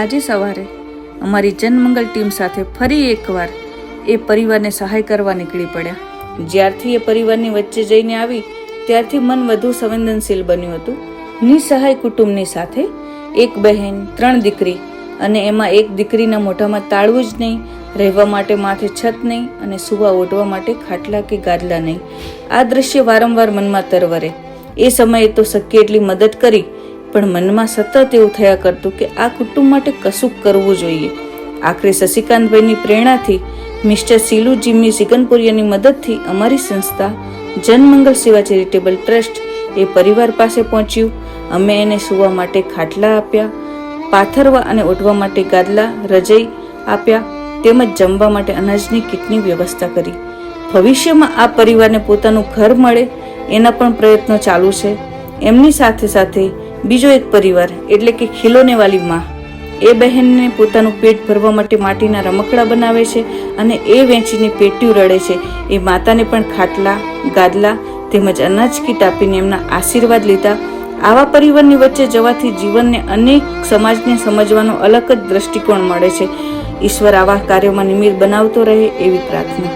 આજે સવારે અમારી જનમંગલ ટીમ સાથે ફરી એકવાર એ પરિવારને સહાય કરવા નીકળી પડ્યા. જ્યારથી એ પરિવારની વચ્ચે જઈને આવી, ત્યારથી મન વધુ સંવેદનશીલ બન્યું હતું. નિસહાય કુટુંબની સાથે એક બહેન, ત્રણ દીકરી અને એમાં એક દીકરીના મોઢામાં તાળવું જ નહીં, રહેવા માટે માથે છત નહીં અને સુવા ઓઢવા માટે ખાટલા કે ગાદલા નહીં. આ દ્રશ્ય વારંવાર મનમાં તરવરે. એ સમયે તો શક્ય એટલી મદદ કરી પણ મનમાં સતત એવું થયા કરતું કે આ કુટુંબ માટે કશુંક કરવું જોઈએ. આખરે શશિકાંતભાઈની પ્રેરણાથી મિસ્ટર સિલુ સિગનપુરિયાની મદદથી અમારી સંસ્થા જનમંગલ સેવા ચેરિટેબલ ટ્રસ્ટ એ પરિવાર પાસે પહોંચ્યું. અમે એને સૂવા માટે ખાટલા આપ્યા, પાથરવા અને ઓઢવા માટે ગાદલા, રજઈ આપ્યા, તેમજ જમવા માટે અનાજની કીટની વ્યવસ્થા કરી. ભવિષ્યમાં આ પરિવારને પોતાનું ઘર મળે એના પણ પ્રયત્નો ચાલુ છે. એમની સાથે સાથે બીજો એક પરિવાર, એટલે કે ખીલોને વાલી માં, એ બહેનને પોતાનું પેટ ભરવા માટે માટીના રમકડા બનાવે છે અને એ વેચીને પેટ્યું રડે છે. એ માતાને પણ ખાટલા, ગાદલા તેમજ અનાજ કીટ આપીને એમના આશીર્વાદ લીધા. આવા પરિવારની વચ્ચે જવાથી જીવનને અનેક સમાજને સમજવાનો અલગ જ દ્રષ્ટિકોણ મળે છે. ઈશ્વર આવા કાર્યોમાં નિમિત્ત બનાવતો રહે એવી પ્રાર્થના.